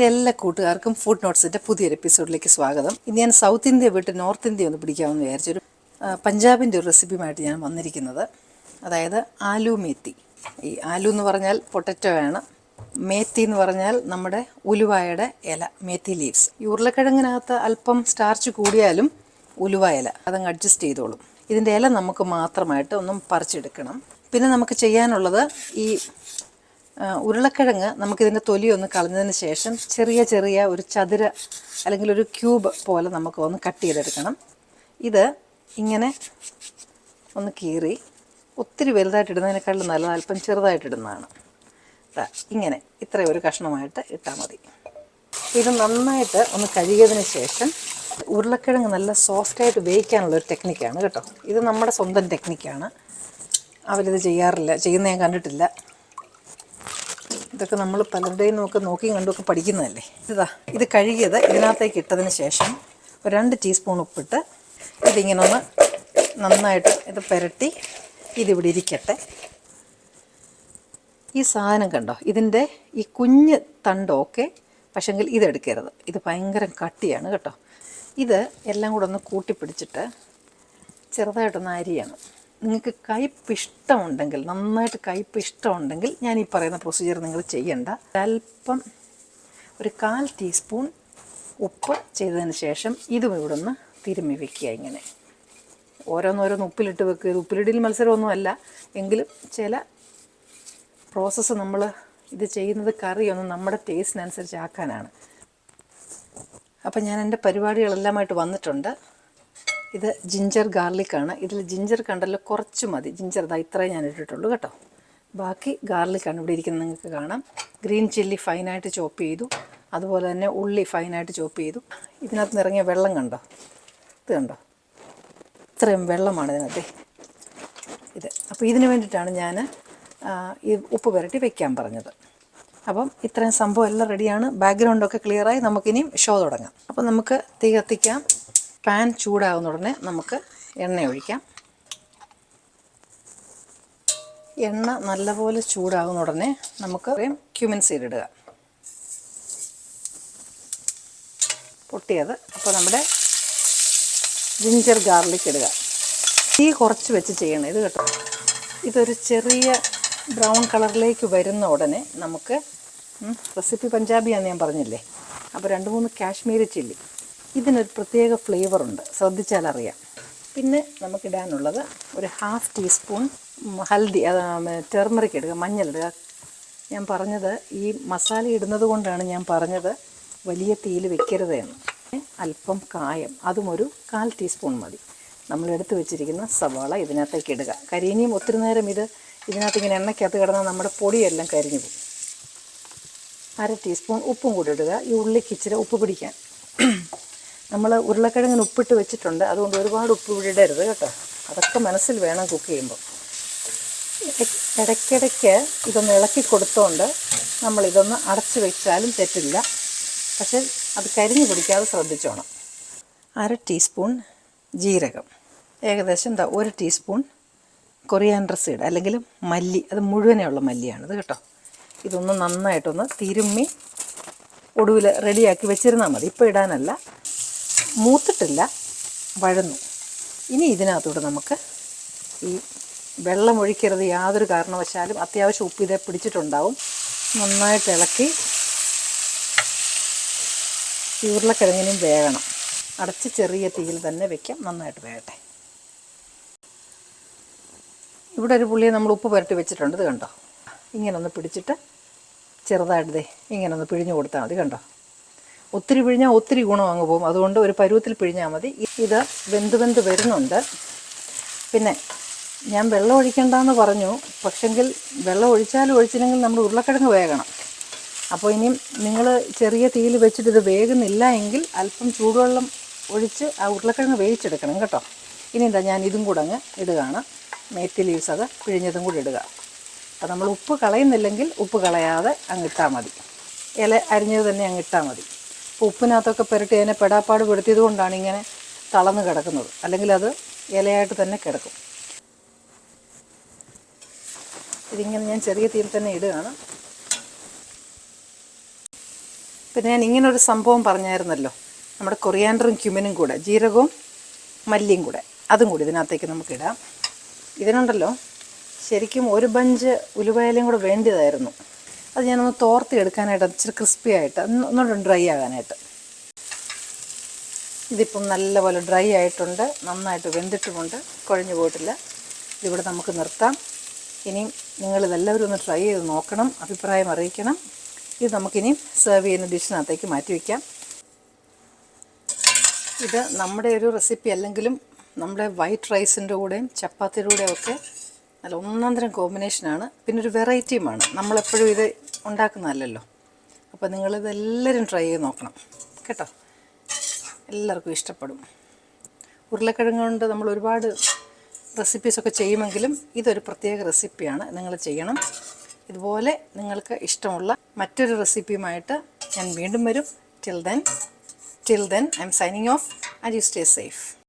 എന്റെ എല്ലാ കൂട്ടുകാർക്കും ഫുഡ് നോട്ട്സിന്റെ പുതിയൊരു എപ്പിസോഡിലേക്ക് സ്വാഗതം. ഇന്ന് ഞാൻ സൗത്ത് ഇന്ത്യ വിട്ട് നോർത്ത് ഇന്ത്യ ഒന്ന് പിടിക്കാമെന്ന് വിചാരിച്ചൊരു പഞ്ചാബിന്റെ ഒരു റെസിപ്പിയുമായിട്ട് ഞാൻ വന്നിരിക്കുന്നത്. അതായത് ആലു മേത്തി. ഈ ആലു എന്ന് പറഞ്ഞാൽ പൊട്ടറ്റോ ആണ്. മേത്തി എന്ന് പറഞ്ഞാൽ നമ്മുടെ ഉലുവായുടെ ഇല മേത്തി ലീവ്സ് ഈ ഉരുളക്കിഴങ്ങിനകത്ത് അല്പം സ്റ്റാർച്ച് കൂടിയാലും ഉലുവ ഇല അതങ്ങ് അഡ്ജസ്റ്റ് ചെയ്തോളും. ഇതിന്റെ ഇല നമുക്ക് മാത്രമായിട്ട് ഒന്നും പറിച്ചെടുക്കണം. പിന്നെ നമുക്ക് ചെയ്യാനുള്ളത് ഈ ഉരുളക്കിഴങ്ങ് നമുക്കിതിന്റെ തൊലി ഒന്ന് കളഞ്ഞതിന് ശേഷം ചെറിയ ചെറിയ ഒരു ചതുര അല്ലെങ്കിൽ ഒരു ക്യൂബ് പോലെ നമുക്ക് ഒന്ന് കട്ട് ചെയ്തെടുക്കണം. ഇത് ഇങ്ങനെ ഒന്ന് കീറി ഒത്തിരി വലുതായിട്ട് ഇടുന്നതിനേക്കാളും നല്ലത് അല്പം ചെറുതായിട്ടിടുന്നതാണ് ഇങ്ങനെ ഇത്ര ഒരു കഷ്ണമായിട്ട് ഇട്ടാൽ മതി. ഇത് നന്നായിട്ട് ഒന്ന് കഴുകിയതിന് ശേഷം ഉരുളക്കിഴങ്ങ് നല്ല സോഫ്റ്റായിട്ട് വേവിക്കാനുള്ള ഒരു ടെക്നിക്കാണ് കേട്ടോ. ഇത് നമ്മുടെ സ്വന്തം ടെക്നിക്കാണ്. അവരിത് ചെയ്യാറില്ല ചെയ്യുന്ന ഞാൻ കണ്ടിട്ടില്ല. ഇതൊക്കെ നമ്മൾ പലരുടെയും നോക്കി കണ്ടുമൊക്കെ പഠിക്കുന്നതല്ലേ? ഇതാ ഇത് കഴുകിയത് ഇതിനകത്തേക്ക് ഇട്ടതിന് ശേഷം ഒരു രണ്ട് ടീസ്പൂൺ ഉപ്പിട്ട് ഇതിങ്ങനെ ഒന്ന് നന്നായിട്ട് ഇത് പുരട്ടി ഇതിവിടെ ഇരിക്കട്ടെ. ഈ സാധനം കണ്ടോ? ഇതിന്റെ ഈ കുഞ്ഞ് തണ്ടൊക്കെ പക്ഷെങ്കിൽ ഇതെടുക്കരുത് ഇത് ഭയങ്കര കട്ടിയാണ് കേട്ടോ. ഇത് എല്ലാം കൂടെ ഒന്ന് കൂട്ടിപ്പിടിച്ചിട്ട് ചെറുതായിട്ടൊന്ന് അരിയണം. നിങ്ങൾക്ക് കയ്പ്പ് ഇഷ്ടമുണ്ടെങ്കിൽ നന്നായിട്ട് കയ്പ്പ് ഇഷ്ടമുണ്ടെങ്കിൽ ഞാൻ ഈ പറയുന്ന പ്രൊസീജിയർ നിങ്ങൾ ചെയ്യണ്ട. അല്പം ഒരു കാൽ ടീസ്പൂൺ ഉപ്പ് ചെയ്തതിന് ശേഷം ഇതും ഇവിടെ ഒന്ന് തിരുമ്മി വെക്കുക ഇങ്ങനെ. ഓരോന്നോരോന്ന് ഉപ്പിലിട്ട് വെക്കുക. ഇത് ഉപ്പിലിടിൽ മത്സരമൊന്നുമല്ല. എങ്കിലും ചില പ്രോസസ്സ് നമ്മൾ ഇത് ചെയ്യുന്നത് കറി ഒന്ന് നമ്മുടെ ടേസ്റ്റിനനുസരിച്ച് ആക്കാനാണ്. അപ്പം ഞാൻ എന്റെ പരിപാടികളെല്ലാമായിട്ട് വന്നിട്ടുണ്ട്. ഇത് ജിഞ്ചർ ഗാർലിക്കാണ് ഇതിൽ ജിഞ്ചർ കണ്ടല്ലോ കുറച്ച് മതി. ജിഞ്ചർ ഇതാ ഇത്രേ ഞാൻ ഇട്ടിട്ടുള്ളൂ കേട്ടോ. ബാക്കി ഗാർലിക്കാണ് ഇവിടെ ഇരിക്കുന്നത് നിങ്ങൾക്ക് കാണാം. ഗ്രീൻ ചില്ലി ഫൈനായിട്ട് ചോപ്പ് ചെയ്തു. അതുപോലെ തന്നെ ഉള്ളി ഫൈനായിട്ട് ചോപ്പ് ചെയ്തു. ഇതിനകത്ത് നിറങ്ങിയ വെള്ളം കണ്ടോ? ഇത് കണ്ടോ? ഇത്രയും വെള്ളമാണ് ഇതിനകത്ത്. ഇത്. അപ്പോൾ ഇതിന് വേണ്ടിയിട്ടാണ് ഞാൻ ഈ ഉപ്പ് പുരട്ടി വെക്കാൻ പറഞ്ഞത്. അപ്പം ഇത്രയും സംഭവം എല്ലാം റെഡിയാണ് ബാക്ക്ഗ്രൗണ്ടൊക്കെ ക്ലിയറായി നമുക്കിനിയും ഷോ തുടങ്ങാം. അപ്പം നമുക്ക് തീ കത്തിക്കാം. പാൻ ചൂടാകുന്ന ഉടനെ നമുക്ക് എണ്ണ ഒഴിക്കാം. എണ്ണ നല്ലപോലെ ചൂടാകുന്ന ഉടനെ നമുക്ക് ക്യുമിൻ സീഡ് ഇടുക. പൊട്ടിയത് അപ്പോൾ നമ്മുടെ ജിഞ്ചർ ഗാർലിക് ഇടുക. തീ കുറച്ച് വെച്ച് ചെയ്യണം. ഇത് കേട്ടോ. ഇതൊരു ചെറിയ ബ്രൗൺ കളറിലേക്ക് വരുന്ന ഉടനെ നമുക്ക് റെസിപ്പി പഞ്ചാബിയാന്ന് ഞാൻ പറഞ്ഞില്ലേ? അപ്പോൾ രണ്ട് മൂന്ന് കാശ്മീരി ചില്ലി. ഇതിനൊരു പ്രത്യേക ഫ്ലേവറുണ്ട് ശ്രദ്ധിച്ചാൽ അറിയാം പിന്നെ നമുക്കിടാനുള്ളത് ഒരു ഹാഫ് ടീസ്പൂൺ ഹൽദി അത് ടെർമറിക് ഇടുക മഞ്ഞളിടുക ഞാൻ പറഞ്ഞത് ഈ മസാല ഇടുന്നത് കൊണ്ടാണ് ഞാൻ പറഞ്ഞത് വലിയ തീയിൽ വെക്കരുത് എന്ന്. അല്പം കായം അതും ഒരു കാൽ ടീസ്പൂൺ മതി. നമ്മൾ എടുത്തു വെച്ചിരിക്കുന്ന സവാള ഇതിനകത്തേക്ക് ഇടുക. കരിയിനിയും ഒത്തിരി നേരം ഇത് ഇതിനകത്ത് ഇങ്ങനെ എണ്ണയ്ക്കകത്ത് കിടന്നാൽ നമ്മുടെ പൊടിയെല്ലാം കരിഞ്ഞു പോകും. അര ടീസ്പൂൺ ഉപ്പും കൂടി ഇടുക. ഈ ഉള്ളിക്ക് ഇച്ചിരി ഉപ്പ് പിടിക്കാൻ നമ്മൾ ഉരുളക്കിഴങ്ങിന് ഉപ്പിട്ട് വെച്ചിട്ടുണ്ട്. അതുകൊണ്ട് ഒരുപാട് ഉപ്പ് ഇടരുത് കേട്ടോ. അതൊക്കെ മനസ്സിൽ വേണം കുക്ക് ചെയ്യുമ്പോൾ. ഇടയ്ക്ക് ഇടയ്ക്കിടയ്ക്ക് ഇതൊന്ന് ഇളക്കി കൊടുത്തോണ്ട് നമ്മളിതൊന്ന് അടച്ചു വെച്ചാലും തെറ്റില്ല. പക്ഷെ അത് കരിഞ്ഞു പിടിക്കാതെ ശ്രദ്ധിച്ചോണം. അര ടീസ്പൂൺ ജീരകം. ഏകദേശം എന്താ ഒരു ടീസ്പൂൺ കൊറിയാൻഡർ സീഡ് അല്ലെങ്കിൽ മല്ലി. അത് മുഴുവനെയുള്ള മല്ലിയാണിത് കേട്ടോ. ഇതൊന്ന് നന്നായിട്ടൊന്ന് തിരുമ്മി ഒടുവിൽ റെഡിയാക്കി വെച്ചിരുന്നാൽ മതി. ഇപ്പോൾ ഇടാനല്ല. മൂത്തിട്ടില്ല വഴന്നു. ഇനി ഇതിനകത്തൂടെ നമുക്ക് ഈ വെള്ളം ഒഴിക്കരുത് യാതൊരു കാരണവശാലും അത്യാവശ്യം ഉപ്പ് ഇതേ പിടിച്ചിട്ടുണ്ടാവും. നന്നായിട്ട് ഇളക്കി ഈ ഉരുളക്കിഴങ്ങിനും വേകണം അടച്ച് ചെറിയ തീയിൽ തന്നെ വെക്കാം. നന്നായിട്ട് വേകട്ടെ ഇവിടെ ഒരു പുള്ളിയെ നമ്മൾ ഉപ്പ് പുരട്ടി വെച്ചിട്ടുണ്ട്. ഇത് കണ്ടോ? ഇങ്ങനെ ഒന്ന് പിടിച്ചിട്ട് ചെറുതായിട്ട് ദേ ഇങ്ങനെ ഒന്ന് പിഴിഞ്ഞു കൊടുത്താൽ മതി. കണ്ടോ? ഒത്തിരി പിഴിഞ്ഞാൽ ഒത്തിരി ഗുണം അങ്ങ് പോകും. അതുകൊണ്ട് ഒരു പരുവത്തിൽ പിഴിഞ്ഞാൽ മതി. ഇത് വെന്ത് വെന്ത് വരുന്നുണ്ട്. പിന്നെ ഞാൻ വെള്ളം ഒഴിക്കണ്ടെന്ന് പറഞ്ഞു. പക്ഷെങ്കിൽ വെള്ളം ഒഴിച്ചാലും ഒഴിച്ചില്ലെങ്കിൽ നമ്മൾ ഉരുളക്കിഴങ്ങ് വേകണം. അപ്പോൾ ഇനിയും നിങ്ങൾ ചെറിയ തീയിൽ വെച്ചിട്ട് ഇത് വേകുന്നില്ല എങ്കിൽ അല്പം ചൂടുവെള്ളം ഒഴിച്ച് ആ ഉരുളക്കിഴങ്ങ് വേവിച്ചെടുക്കണം കേട്ടോ. ഇനി എന്താ ഞാൻ ഇതും കൂടെ അങ്ങ് ഇടുകയാണ്. മേത്തി ലീവ്സ് അത് പിഴിഞ്ഞതും കൂടി ഇടുക. അപ്പോൾ നമ്മൾ ഉപ്പ് കളയുന്നില്ലെങ്കിൽ ഉപ്പ് കളയാതെ അങ്ങ് ഇട്ടാൽ മതി. ഇല അരിഞ്ഞത് തന്നെ അങ്ങ് ഇട്ടാൽ മതി. ഉപ്പിനകത്തൊക്കെ പുരട്ടി അതിനെ പെടാപ്പാട് പെടുത്തിയത് കൊണ്ടാണ് ഇങ്ങനെ തളർന്ന് കിടക്കുന്നത്. അല്ലെങ്കിൽ അത് ഇലയായിട്ട് തന്നെ കിടക്കും. ഇതിങ്ങനെ ഞാൻ ചെറിയ തീയിൽ തന്നെ ഇടുകയാണ്. പിന്നെ ഞാൻ ഇങ്ങനൊരു സംഭവം പറഞ്ഞായിരുന്നല്ലോ. നമ്മുടെ കൊറിയാൻഡറും ക്യുമിനും കൂടെ ജീരകവും മല്ലിയും കൂടെ. അതും കൂടി ഇതിനകത്തേക്ക് നമുക്കിടാം ഇതിനുണ്ടല്ലോ ശരിക്കും ഒരു ബഞ്ച് ഉലുവയിലയും കൂടെ വേണ്ടിയതായിരുന്നു. അത് ഞാനൊന്ന് തോർത്തി എടുക്കാനായിട്ട് ഇച്ചിരി ക്രിസ്പി ആയിട്ട് ഒന്ന് ഒന്നുകൂടെ ഡ്രൈ ആകാനായിട്ട്. ഇതിപ്പം നല്ലപോലെ ഡ്രൈ ആയിട്ടുണ്ട്. നന്നായിട്ട് വെന്തിട്ടുമുണ്ട്. കുഴഞ്ഞു പോയിട്ടില്ല. ഇതിവിടെ നമുക്ക് നിർത്താം. ഇനിയും നിങ്ങളിതെല്ലാവരും ഒന്ന് ട്രൈ ചെയ്ത് നോക്കണം. അഭിപ്രായം അറിയിക്കണം. ഇത് നമുക്കിനിയും സെർവ് ചെയ്യുന്ന ഡിഷിനകത്തേക്ക് മാറ്റി വയ്ക്കാം ഇത് നമ്മുടെ ഒരു റെസിപ്പി അല്ലെങ്കിലും നമ്മുടെ വൈറ്റ് റൈസിന്റെ കൂടെയും ചപ്പാത്തിയുടെ ഒക്കെ നല്ല ഒന്നാന്തരം തരം കോമ്പിനേഷനാണ് പിന്നെ ഒരു വെറൈറ്റിയുമാണ് നമ്മളെപ്പോഴും ഇത് ഉണ്ടാക്കുന്നതല്ലല്ലോ. അപ്പോൾ നിങ്ങളിതെല്ലാവരും ട്രൈ ചെയ്ത് നോക്കണം. കേട്ടോ? എല്ലാവർക്കും ഇഷ്ടപ്പെടും. ഉരുളക്കിഴങ്ങ് കൊണ്ട് നമ്മൾ ഒരുപാട് റെസിപ്പീസൊക്കെ ചെയ്യുമെങ്കിലും ഇതൊരു പ്രത്യേക റെസിപ്പിയാണ് നിങ്ങൾ ചെയ്യണം. ഇതുപോലെ നിങ്ങൾക്ക് ഇഷ്ടമുള്ള മറ്റൊരു റെസിപ്പിയുമായിട്ട് ഞാൻ വീണ്ടും വരും. Till then till then I'm signing off and you stay safe